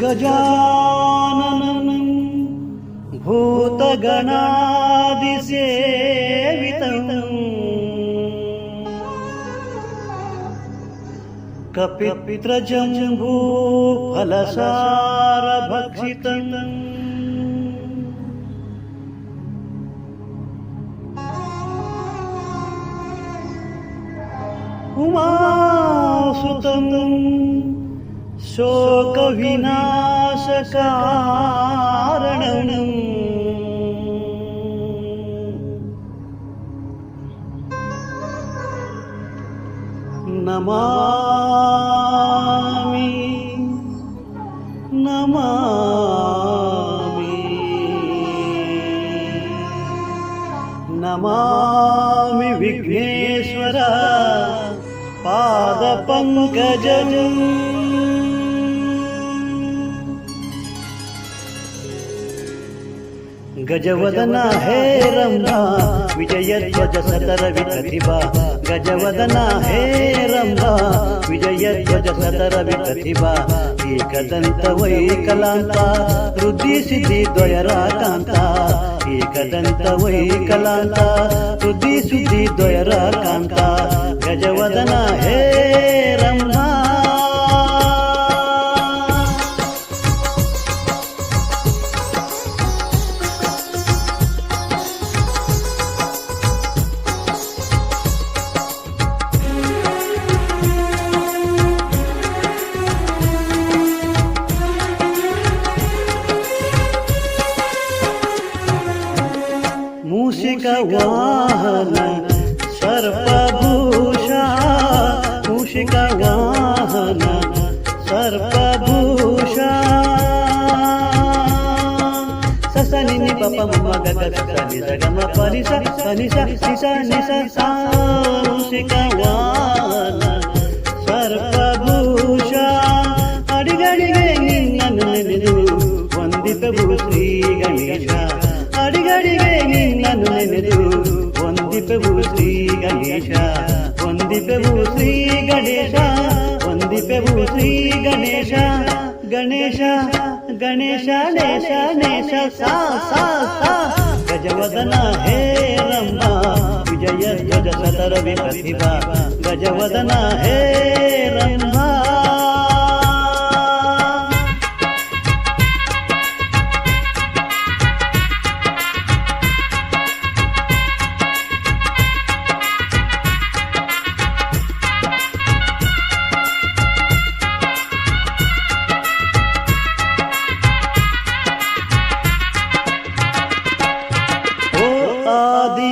गजाननं भूतगणादिसेवितम् कपित्रजम्बूफलसारभक्षितम् उमासुतं शोकविनाशकारणम् नमामि नमामि नमामि विघ्नेश्वर पादपङ्कजम् గజవదన హే రంభా విజయ ధ్వజ సదర విప్రతిభ గజవదన హే రంభా విజయ ధ్వజ సదర విప్రతిభ ఏకదంత వైకలాంత రుద్ధి సిద్ధి ద్వయరాకాంత. ఏకదంత వైకలాంత రుద్ధి సిద్ధి ద్వయరాకాంత. గజవదన హే రంభా वाहन सर्पभूषा मूषिक वाहन सर्पभूषा ससनि नि पप मम गग सनि सगम परि स सनि स नि स नि स सा मूषिक वाहन ಸರ್ಪಭೂಷ ಅಡಿಗಡಿಗೆ ನಿನ್ನನ್ನು ನೆನೆದು ವಂದಿತವು ಶ್ರೀ ಗಣೇಶ ಅಡಿಗಡಿಗೆ ನಿನ್ನನ್ನು ನೆನೆದು ವಂದಿಪೆವು ಶ್ರೀ ಗಣೇಶ ವಂದಿಪೆವು ಶ್ರೀ ಗಣೇಶ ವಂದಿಪೆವು ಶ್ರೀ ಗಣೇಶ ಗಣೇಶ ಗಣೇಶ ನೇಶ ನೇಶ ಸಾ ಸಾ ಸಾ ಗಜವದನ ಹೇ ರಮ್ಮ ವಿಜಯ ಧ್ವಜ ಸತರ ವಿಪ್ರತಿಭಾ ಗಜವದನ ಹೇ ರಂಭ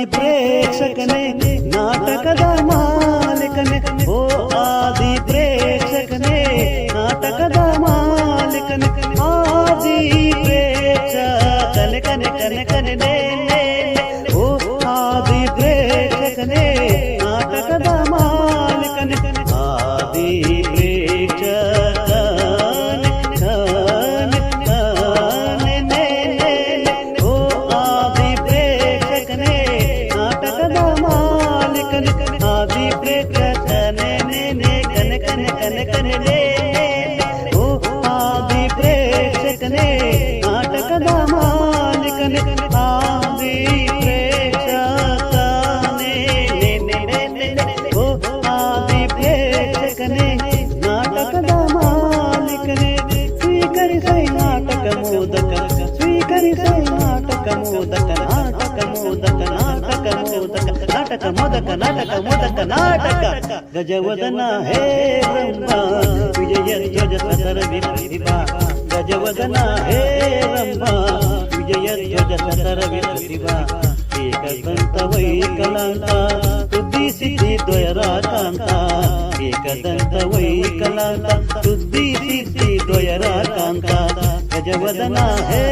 ప్రేక్షకనే నాటకద మాలికనే. ఓ ఆది ప్రేక్షకనే నాటకద మాలికనే. ఆది ప్రేక్ష కనకనే కనక ಕನೆ ಕನೆ ನೇ ಓ ಆದಿ ಪ್ರೇಕ್ಷಕನೇ ನಾಟಕದ ಮಾಲೀಕನೇ ಆದಿ ಪ್ರೇಕ್ಷಕನೇ ನೇ ನೇ ನೇ ನೇ ನೇ. ಓ ಆದಿ ಪ್ರೇಕ್ಷಕನೇ ನಾಟಕದ ಮಾಲೀಕನೇ ಸ್ವೀಕರಿಸೈ ನಾಟಕ ಮೋದಕ ನಾಟಕ ಮೋದಕ ನಾಟಕ ಮೋದಕ ನಾಟಕ ಗಜವದನ ಹೇ ಬ್ರಹ್ಮ ವಿಜಯ ಧ್ವಜ ಸತರ ವಿಪ್ರತಿಭಾ ಗಜವದನ ಹೇ ಬ್ರಹ್ಮ ವಿಜಯ ಧ್ವಜ ಸತರ ವಿಪ್ರತಿಭಾ ಏಕದಂತ ವೈಕಲಾಂತ ಬುದ್ಧಿ ಸಿದ್ಧಿ ದ್ವಯರಾಕಾಂತ ಏಕದಂತ ವೈಕಲಾಂತ ಬುದ್ಧಿ ಸಿದ್ಧಿ ದ್ವಯರಾಕಾಂತ ಗಜವದನ ಹೇ